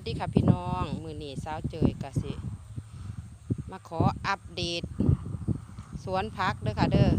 วัสดีค่ะพี่น้อง มือนีสาวเจยกะสิ มาขออัปเดต สวนพักเด้อค่ะเด้อ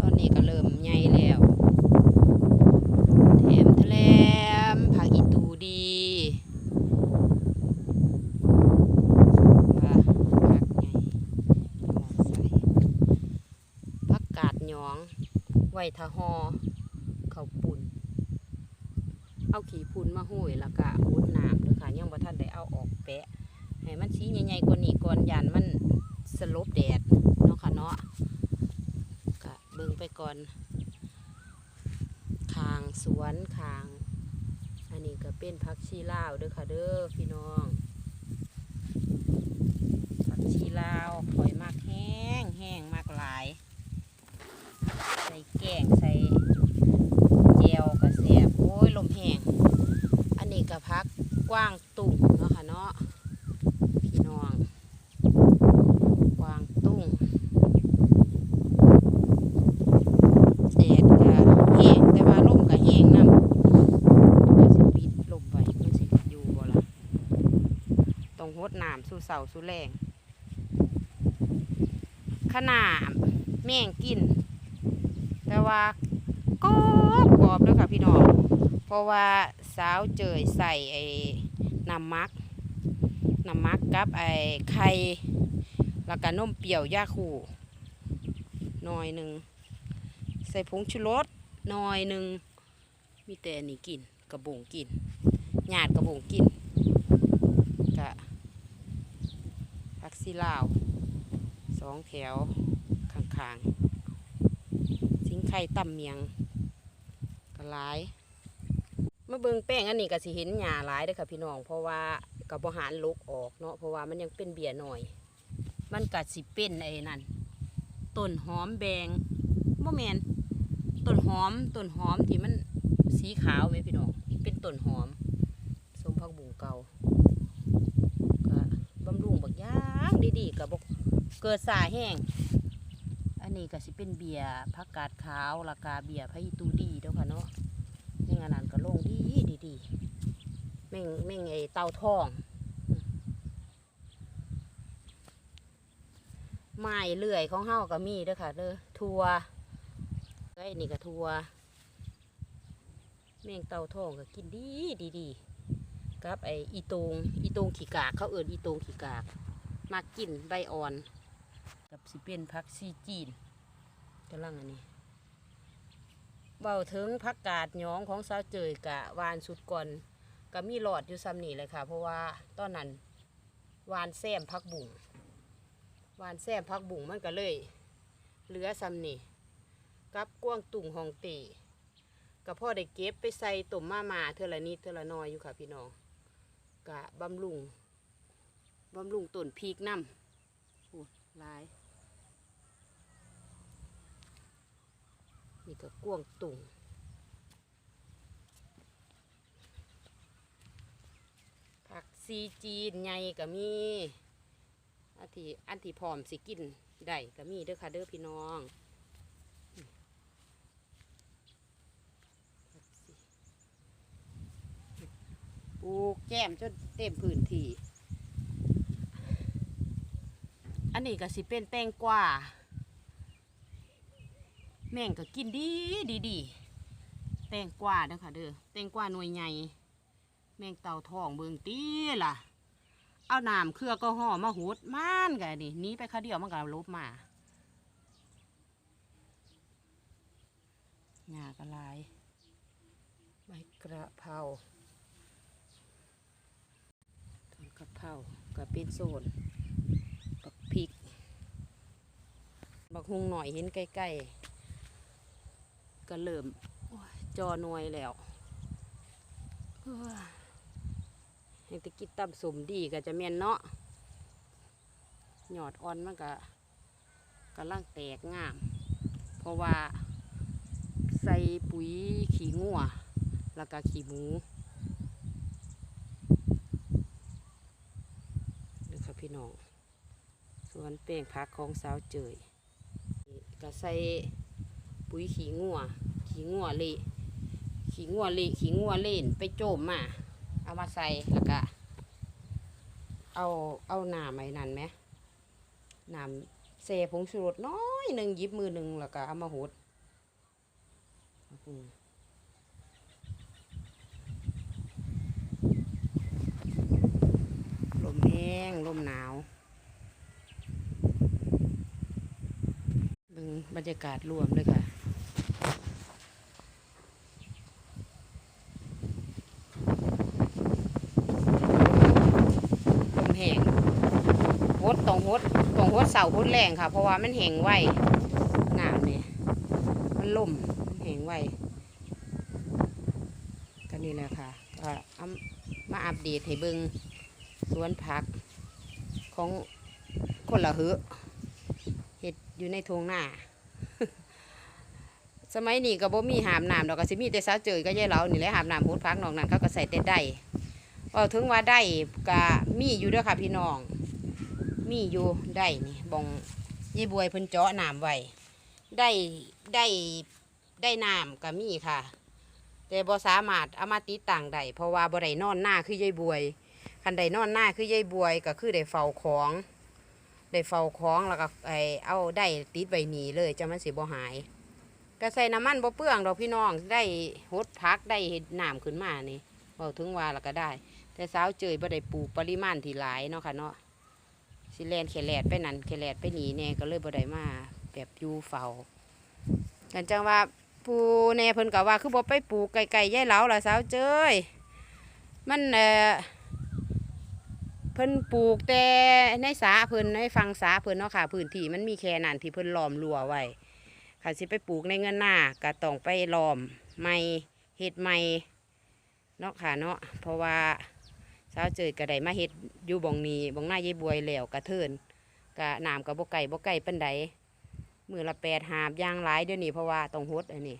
ตอนนี้ก็เริ่มใหญ่แล้วแถมแถลมผักอีตูดีว่าผักใหญ่มองใส่ผักกาดหยอง ไวทะหอ เอาขี้พุ่นมาห้อยแล้วก็มุดน้ำเด้อค่ะยังบ่ทันได้เอาออกแปะให้มันสีใหญ่ๆกว่านี้ก่อนยันมันสลบแดดเนาะค่ะเนาะก็เบิ่งไปก่อนคางสวนคาง อันนี้ก็เป็นผักชีลาวเด้อค่ะเด้อพี่น้องผักชีลาวถอยมากแห้งแห้งมากหลาย ใส่แกงใส่เจียวกระเสียบโอ้ยลมแห้ง อันนี้ก็พักกว้างตุ่งเนาะค่ะเนาะพี่น้อง กว้างตุ่งแดดก็แห้งแต่ว่าลมก็แห้งนำก็สิปิดลมไว้มันสิอยู่บ่ล่ะต้องหดน้ำ สู่เสาสู่แรงขนาดแม่งกิน แต่ว่ากรอบกรอบเลยค่ะพี่น้อง เพราะว่าสาวเจยใส่ไอ้น้ำมักน้ำมักกับไอ้ไข่แล้วก็นมเปรี้ยวยาคูหน่อยหนึ่ง ใส่ผงชูรสหน่อยหนึ่ง มีแต่นนี้กินกระบงกินหยาดกระบงกินกะผักซี ลาวสองแถวข้างๆสิงไข่ตำเมียงกระลายเมื่อเบิ่งแป้งอันนี้ก็สิเห็นหญ้าหลายเด้อค่ะพี่น้อง เพราะว่ากับบหารลกออกเนาะเพราะว่ามันยังเป็นเบียหน่อย มันกัดสิเป็นไอ้นั่นต้นหอมแบงบ่แมนต้นหอมต้นหอมที่มันสีขาวไหมพี่น้องเป็นต้นหอมสมพักบุงเก่าบำรุงบักอยางดีๆกับบเกิดสาแห้ง อันนี้ก็สิเป็นเบียร์ผักกาดขาวราคาเบียร์พะอีตูดีเด้อค่ะเนาะนี่งานนั้นก็ลงดีดีดีแม่งแม่งไอเตาทองไม้เลื่อยของเฮาก็มีเด้อค่ะเด้อทัวไอ้นี่ก็ทัวแม่งเตาทองก็กินดีดีดีกับไออีตงอีตงขี้กากเขาเอิ้นอีตงขี้กาก มากินใบอ่อน กับสิเป็นผักซีจีนกำลังอันนี้เบาถึงพักกาดหยองของสาวเจยกะวานสุดก่อนก็มีหลอดอยู่ซ้ำนี่เลยค่ะ เพราะว่าตอนนั้นวานแซมพักบุ่งวานแซมพักบุ่งมันก็เลย เหลือซ้ำนี่กับกว้างตุ่งหองตีก็พ่อได้เก็บไปใส่ตุ่มมามาเทอละนิดเทอละน้อยอยู่ค่ะพี่น้องกะบำรุง บำรุงต้นพีกน้ำโอ้ลาย นี่ก็กวงตุ่งผักซีจีนใหญ่ก็มีอันที่อันที่พร้อมสิกินได้ก็มีเด้อค่ะเด้อพี่น้องปลูกแก้มจนเต็มพื้นที่ อันนี้ก็สิเป็นแตงกวาแม่งก็กินดีดีดีแตงกวาเด้อค่ะเด้อแตงกวาหน่วยใหญ่แมงเต่าทองเบิงตีล่ะ เอาน้ำเครือก็ห่อมาหดม่านกันนี่หนี้ไปค่าเดียวมันก็ลบมาหญ้ากระลายใบกระเพราต้นกระเพรากับเป็นโซนบักพริก บักฮุงหน่อยเห็นใกล้ๆก็เริ่มจอหน่วยแล้วเฮ้ยให้ตะกิดตำสมดีก็จะเมียนเนาะหยอดอ่อนมันก็กำลังแตกงาม เพราะว่าใส่ปุ๋ยขี้งัวแล้วก็ขี้หมูเด้อค่ะพี่น้องส่วนเป้งพักของสาวเจย ก็ใส่ปุ๋ยขี้งัวขี้งัวเละขี้งัวเละขี้งัวเล่นไปโจมมา เอามาใส่แล้วก็เอาเอาหน้ำไอ้นั่นไหมหน้ำเซผงชูรสน้อยหนึ่งยิบมือหนึ่งแล้วก็เอามาหดลมแห้งลมหนาวเบรรยากาศรวมเลยค่ะ ลมแห้งหดตรงหดตรงหดเสาหดแรงค่ะ เพราะว่ามันแห้งไวน้ำเนี่ยมันล่มมันแห้งไวก็นี่แหละค่ะก็มาอัปเดตให้เบิงสวนผักของคนละเหอเห็ดอยู่ในทงหน้า สมัยนี้ก็บ่มีหามน้ำดอกก็สิมีแต่สาวเจยก็ยายเหลานี่แหละหามน้ำหดพักนอกนั้นเขาก็ใส่แต่ได้ก็ถึงว่าได้ก็มีอยู่ด้วยค่ะพี่น้อง มีอยู่ได้นี่บองยี่บวยเพิ่นเจาะน้ำไว้ได้ได้ได้น้ำก็มีค่ะ แต่บ่สามารถเอามาติดต่างได้เพราะว่าบ่ได้นอนหน้าคือยายบวยคันได้นอนหน้าคือยายบวยก็คือได้เฝ้าของ ได้เฝ้าของแล้วก็ไอเอาได้ติดไว้หนีเลยจะมันสิบ่หายก็ใส่น้ำมันบ่เปลืองดอกพี่น้องได้หดพักได้เห็ดน้ำขึ้นมานี่เว้าถึงว่าแล้วก็ได้ แต่สาวเจยบ่ได้ปลูกปริมาณที่หลายเนาะค่ะเนาะสิแลนแขแลดไปนั่นแขแลดไปหนีแน่ก็เลยบ่ได้มาแบบอยู่เฝ้ากันจังว่าผู้แน่เพิ่นก็ว่าคือบ่ไปปลูกไกลๆยายเหลาล่ะสาวเจยมันเอ่อ พิ่นปลูกแต่ในสาเพิ่นในฟังสาเพิ่นเนาะค่ะพื้นที่มันมีแค่นั้นที่เพิ่นล้อมรั้วไว้ค่ะสิไปปลูกในเงินหน้าก็ต้องไปล้อมไม้เฮ็ดไม้เนาะค่ะเนาะเพราะว่าสาวเจยก็ไดมาเฮ็ดอยู่บ่องนี้บ่องหน้าเยายบวยแล้วกระเทินกะน้ำกับบ่ไก่บ่ไก่ปานใดมือละแปดหาบย่างหลายเดี๋ยวนี้เพราะว่าต้องหดอันนี้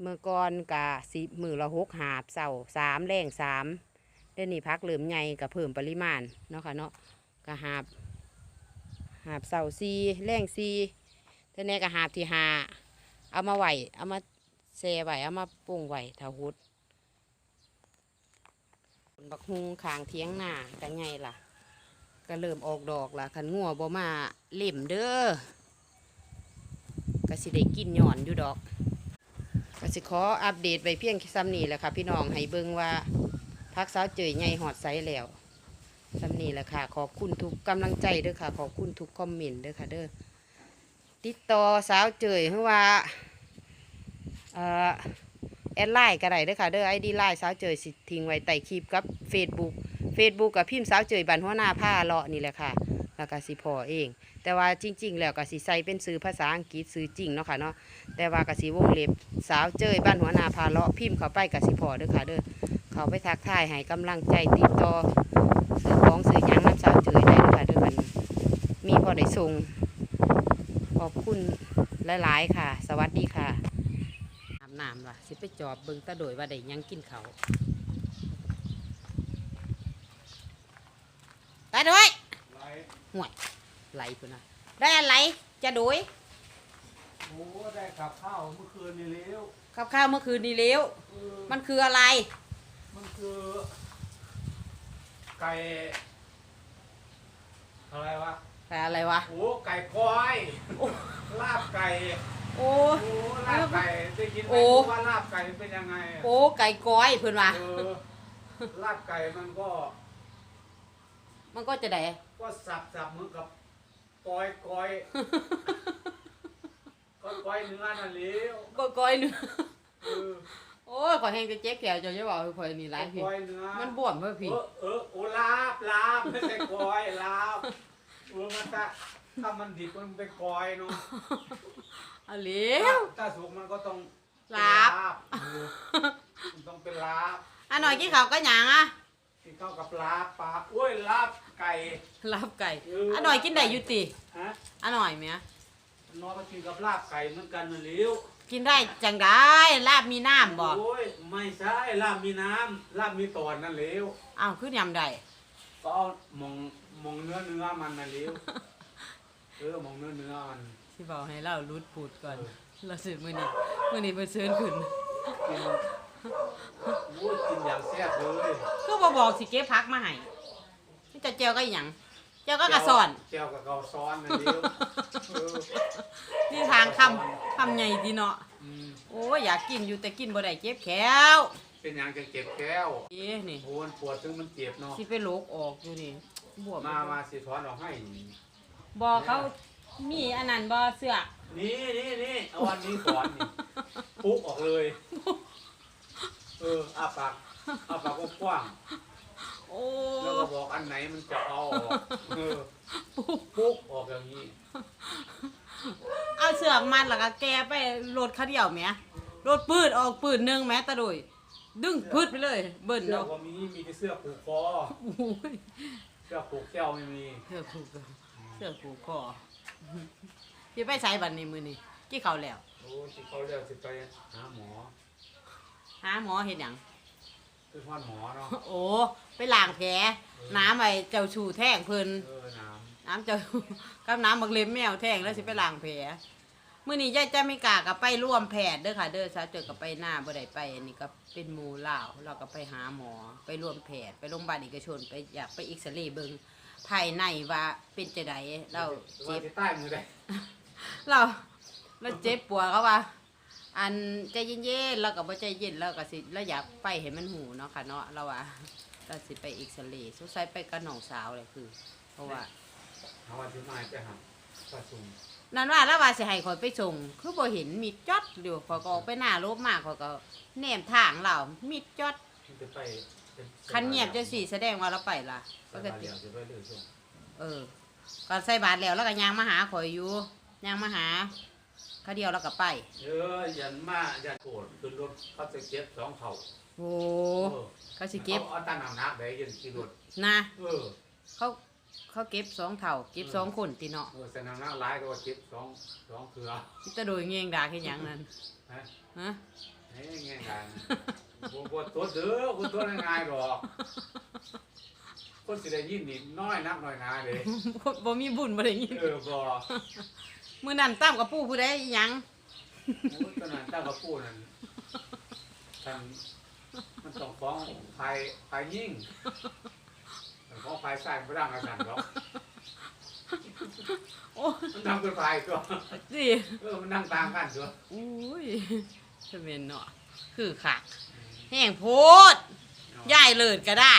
เมื่อก่อนกะสิมือละหกหาบเสาสามแรงสาม เดี๋ยวนี้พักเหลื่มใหญ่กับเพิ่มปริมาณเนาะค่ะเนาะกะหาบหาบเสาซีแรงซีเท่านี้กะหาบที่หาเอามาไหวเอามาเซไหวเอามาปรุงไหวถาหุดบักฮุงขางเทียงหน้ากันไงล่ะก็เริ่มออกดอกล่ะคันงัวบ่มาเล่มเด้อก็สิได้กินหย่อนอยู่ดอกก็สิขออัปเดตไปเพียงซ้ำนี้แหละค่ะพี่น้องให้เบิ่งว่า พักสาวเจยใหญ่หอดไซแล้วซ้ำนีแหละค่ะ ขอบคุณทุกกำลังใจด้อค่ะ ขอบคุณทุกคอมเมนต์ด้อค่ะเด้อติดต่อสาวเจยเพราะว่าเออแอดไลน์ก็ได้เด้อค่ะเด้อไอดีไลน์สาวเจยสิทิ้งไว้ใต้คลิปกับ Facebook Facebook กับพิมพ์สาวเจยบันหัวหน้าผ้าเลาะนี่แหละค่ะแล้วก็สิพอเอง แต่ว่าจริง ๆ แล้วก็สิใส่เป็นสื่อภาษาอังกฤษสื่อจริงเนาะค่ะเนาะแต่ว่าก็สิวงเล็บสาวเจยบ้านหัวหน้าพาเลาะพิมพ์เข้าไปก็สิพอเด้อค่ะเด้อ เขาไปทักทายให้กำลังใจติดต่อสื่อของสื่อหยังน้ำสาวเจยได้เด้อค่ะเด้อมันมีพอได้ส่งขอบคุณหลายๆค่ะ สวัสดีค่ะอาบน้ำว่ะสิไปจอบเบิ่งตาโดยว่าได้หยังกินเขาวตาโดยห่วยไหลพุ่นนะได้อะไรจะโดยโอ้ได้กับข้าวเมื่อคืนนี้แล้วข้าวข้าวเมื่อคืนนี้เลี้ยวเออมันคืออะไร มันคือ ไก่อะไรวะแต่อะไรวะ โอ้ไก่ควายลาบไก่โอ้ โอ้ลาบไก่ได้ยินไหมโอ้ ว่าลาบไก่เป็นยังไงอะ โอ้ไก่ก้อยเพิ่นว่าเออลาบไก่มันก็มันก็จะได้ ก็สับสับเหมือนกับกอยกอยก็กอยเนื้อนั่นแหล้วก็ก้อยเนื้อเออ โอ้ยขอแห้งจะเจ๊แขวจะจะบอกให้ข่อยนี่หลายพี่กอยเนื้อมันบ่วมเพื่อพี่ เออเออโอ้ลาบลาบไม่ใช่กอยลาบเออมันถ้าถ้ามันดิบมันเป็นกอยเนาะเอาเลี้ยวถ้าสุกมันก็ต้องลาบเออมันต้องเป็นลาบอะหน่อยกินข้าวก็หยังอะที่เข้ากับลาบปลาอุ้ยลาบไก่ลาบไก่เอออ่อะหน่อยกินได้อยู่ติฮะอะหน่อยไหมน้องมากินกับลาบไก่เหมือนกันนั่นแหล้ว กินได้จังได้ลาบมีน้ำบ่โอ้ยไม่ใช่ลาบมีน้ำลาบมีตอนนั่นแหล้วอ้าวคือยำได้ก็เอามองมองเนื้อเนื้อมันนั่นแหล้วเออมองเนื้อเนื้อมันสิบอกให้เรารูดปูดก่อนเราสืบมือนี้มือนี้เพิ่นเชิญขึ้นกินโอ้ยกินอย่างแซ่บเลยคือบ่บอกสิเก็บผักมาให้นี่จะเจียวก็อีหยังเจียวก็กระสอนแก้วกับเกาซ้อนนั่นเดียวเออนี่ทางคำ คำใหญ่ดีเนาะอืมโอ้ยอยากกินอยู่แต่กินบ่ได้เจ็บแขวเป็นอย่างจะเก็บแก้วเอ๊ะนี่โอ้ยปวดถึงมันเจ็บเนาะสิไปโลกออกอยู่นี่บวมมามาสิถอนออกให้บ่เขามีอันนั้นบ่เสื้อนี่นี่นี่เอาอันนี้ก่อนนี่ปุ๊กออกเลย เอออาปากอาปากกว้างโอ้ๆแล้วก็บอกอันไหนมันจะเอาออกเออปุ๊กออกอย่างนี้ เอาเสือกมันแล้วก็แกไปรถคันเดียวแหมรถปืดออกปืดหนึงแหมตะโดย ดึงพืดไปเลย เบิ่นเสื้อเนาะก็มีมีแต่เสื้อผูกคอโอ้ยเสื้อผูกแก้วไม่มีเสื้อผูกเสื้อผูกคอสิไปใช้บัดนี้มื้อนี้กี่เขาวแล้ว โอ้ที่เขาเรียกสิไปหาหมอหาหมอเฮ็ดหยัง คือพ่อหมอเนาะโอ้ ไปล้างแผลน้ำไอ้เจ้าชูแท่งเพิ่นเออน้ น้ำเจ้ากับน้ำบักเล็มแมวแท่งแล้วสิไปล้างแผลมื้อนี้ยายจะไม่กล้ากับไปร่วมแพทย์เด้อค่ะ เด้อซะเจอกับไปหน้าบ่ได้ไปอันนี้ก็เป็นหมู่ลาวเราก็ไปหาหมอไปร่วมแพทย์ไปโรงพยาบาลเอกชนไปอยากไปเอ็กซเรย์เบิ่งภายในว่าเป็นจะไดำเราว่าเจ็บที่ใต้มือได้เราเราเจ็บปวดเขาว่า อันใจเย็นๆเราก็บ่ใจเย็นเราก็สิเราอยากไปให้มันหูเนาะค่ะเนาะเราว่าเราสิไปเอ็กซเรย์สงสัยไปกับน้องสาวเลยคือ เพราะว่า เอาวันที่มาจะหาประชุมนั่นว่าแล้วว่าสิให้ข่อยไปส่ง คือบ่เห็นมีจอดอยู่ข่อยก็ออกไปหน้าโลบมากข่อยก็แนมทางเรามีจอดมันจะไปเป็นคันเงียบจังสี่แสดงว่าเราไปล่ะปใส่กบาตรติเดียวจะไปเรื่อยส่งเออก็ใส่บาทแล้วแล้วก็ย่างมาหาข่อยอยู่ย่างมาหาเขาเดียวแล้วก็ไป เออยันมาอย่าโกรธขึ้นรถเขาจะเก็บสองเขาโอ้เออเขาสิเก็บเอาตั้งน้ำหนักได้ยันขี่รถนะเออเขา เขาเก็บสองเท่าเก็บสองคนติเนาะเออใส่น้ำหนักหลายก็ว่าเก็บสองสองเครือจะโดยเงียงดาแค่ยังนั้นฮะฮะเฮ้ยไงกันบ่บ่ตัวเด้อบ่ตัวง่ายๆหรอกคนสิได้ยินนี่น้อยนักน้อยหนาเลยบ่บ่มีบุญบ่ได้ยินเออบ่มื้อนั้นตามกับปู่ผู้ใดอีหยังโอ้ยตอนนั้นตั้งกับปู่นั่นทางมันต้องฟ้องภายภายยิ่ง มันฟ้องภายใส่ไม่ได้อาจารย์หรอกโอ้มันนั่งเป็นภายตัวสิเออมันนั่งต่างกันตัวอุ้ยจะเป็นเนาะคือคักแห้งโพดย้ายเลิศก็ได้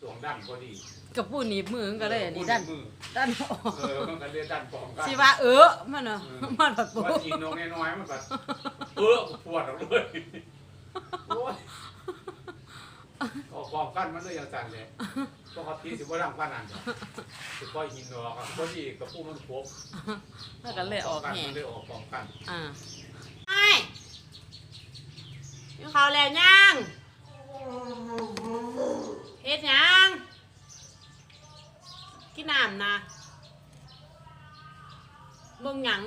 สวงดันก็ดีกับปู่หนีบมือมันก็เลยอันนี้ด้านมือด้านออกเออมันก็เรียกดันปลอมกันสิว่าเออมันเนาะมันแบบปู่ว่าจีนนกน้อยๆมันแบบเออปวดออกเลยโอ้ยออกปลอมกันมันเลยอย่างจันเลยปกติสิบ่ดังปานนั้นสิปล่อยหินออกอะพอดีกับผู้มันครบแล้วก็เลยออกแห้งมันเลยออกปลอมกันอ่าไอ้ยังเขาวแล้วยังเฮ็ดหยังกินน้ำนะเบิ่งหยัง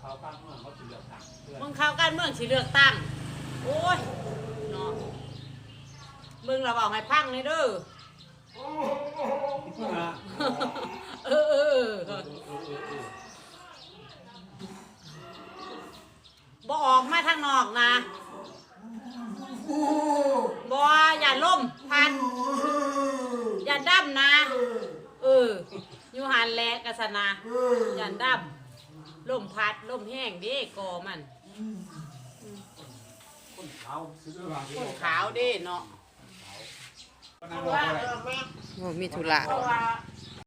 เขาตั้งเมืองเขาถือเลือกตั้งเพื่อนเบิ่งข่าวการเมืองสิเลือกตั้งโอ้ยเนาะ เบิ่งเราบอกให้พังเลยเด้อเออเออเออเออเออเออบ่ออกมาทางนอกนะบ่อย่าล่มพัน อย่าดั้มนะ เอออยู่หันแหลกกะสนะอย่าดั้มล่มพัดล่มแห้งเด้กอมัน คนขาวซื้อมาคนขาวเด้เนาะ โอ้มีธุระ